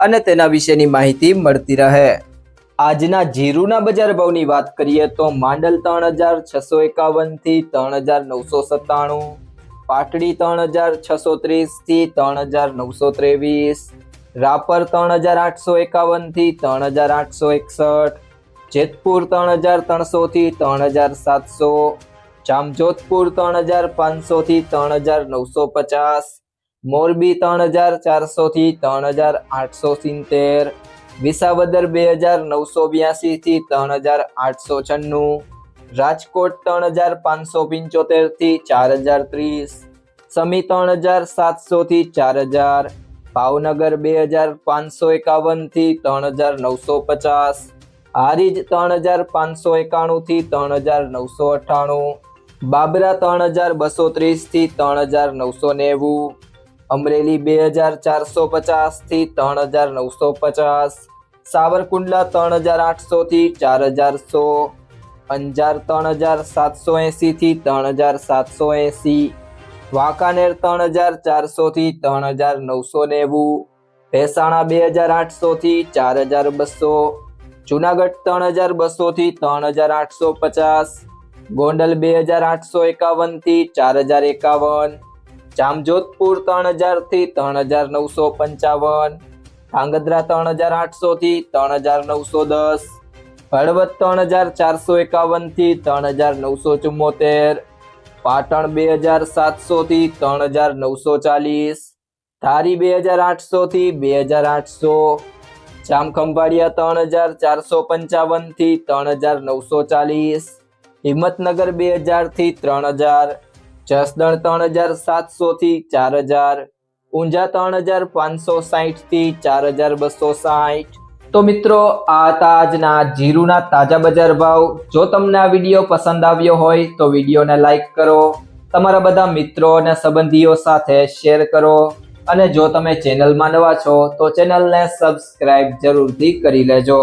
અને તેના વિશેની માહિતી મળતી રહે આજના જીરુના બજાર ભાવની વાત કરીએ તો માંડલ ત્રણ હજાર છસો એકાવનથી ત્રણ હજાર નવસો સત્તાણું પાટડી ત્રણ હજાર છસો ત્રીસથી ત્રણ હજાર નવસો ત્રેવીસ રાપર ત્રણ હજાર આઠસો એકાવનથી ત્રણ હજાર આઠસો એકસઠ જેતપુર ત્રણ હજાર ત્રણસો થી ત્રણ હજાર સાતસો જામજોધપુર ત્રણ હજાર પાંચસો થી ત્રણ હજાર નવસો પચાસ મોરબી ત્રણ હજાર ચારસો થી ત્રણ હજાર આઠસો સિત્તેર વિસાવદર બે હજાર નવસો બ્યાસી થી ત્રણ હજાર આઠસો છન્નું રાજકોટ ત્રણ હજાર પાંચસો પંચોતેરથી ચાર હજાર ત્રીસ સમી ત્રણ હજાર સાતસો થી ચાર હજાર ભાવનગર બે હજાર પાંચસો એકાવનથી ત્રણ હજાર નવસો પચાસ હારીજ ત્રણ હજાર પાંચસો એકાણું થી ત્રણ હજાર નવસો અઠ્ઠાણું બાબરા ત્રણ હજાર બસો ત્રીસથી ત્રણ હજાર નવસો નેવું અમરેલી બે હજાર ચારસો પચાસથી ત્રણ હજાર નવસો પચાસ. સાવરકુંડલા ત્રણ હજાર આઠસો થી ચાર હજાર સો. અંજાર ત્રણ હજાર સાતસો એંસીથી ત્રણ હજાર સાતસો એંસી. વાંકાનેર ત્રણ હજાર ચારસો થી ત્રણ હજાર નવસો નેવું. ભેસાણા બે હજાર આઠસો થી ચાર હજાર બસો. જુનાગઢ ત્રણ હજાર બસો થી ત્રણ હજાર આઠસો પચાસ. ગોંડલ બે હજાર આઠસો એકાવનથી ચાર હજાર એકાવન. જામજોધપુર ત્રણ હજારથી ત્રણ હજાર નવસો પંચાવન, ધાંગધ્રા ત્રણ હજાર આઠસો થી ત્રણ હજાર નવસો દસ, હળવદ ત્રણ હજાર ચારસો એકાવનથી ત્રણ હજાર નવસો ચુમ્મોતેર, પાટણ બે હજાર સાતસો થી ત્રણ હજાર નવસો ચાલીસ, ધારી બે હજાર આઠસો થી બે હજાર આઠસો, જામખંભાળિયા ત્રણ હજાર ચારસો પંચાવનથી ત્રણ હજાર નવસો ચાલીસ, હિંમતનગર બે હજારથી ત્રણ હજાર જસદણ ત્રણ હજાર સાતસો થી ચાર હજાર, ઊંઝા ત્રણ હજાર પાંચસો સાહીઠથી ચાર હજાર બસો સાહીઠ તો મિત્રો, આ હતા આજના જીરુના તાજા બજાર ભાવ. જો તમને આ વીડિયો પસંદ આવ્યો હોય, તો વિડીયોને લાઈક કરો. તમારા બધા મિત્રો અને સંબંધીઓ સાથે શેર કરો. અને જો તમે ચેનલમાં નવા છો, તો ચેનલને સબસ્ક્રાઇબ જરૂરથી કરી લેજો.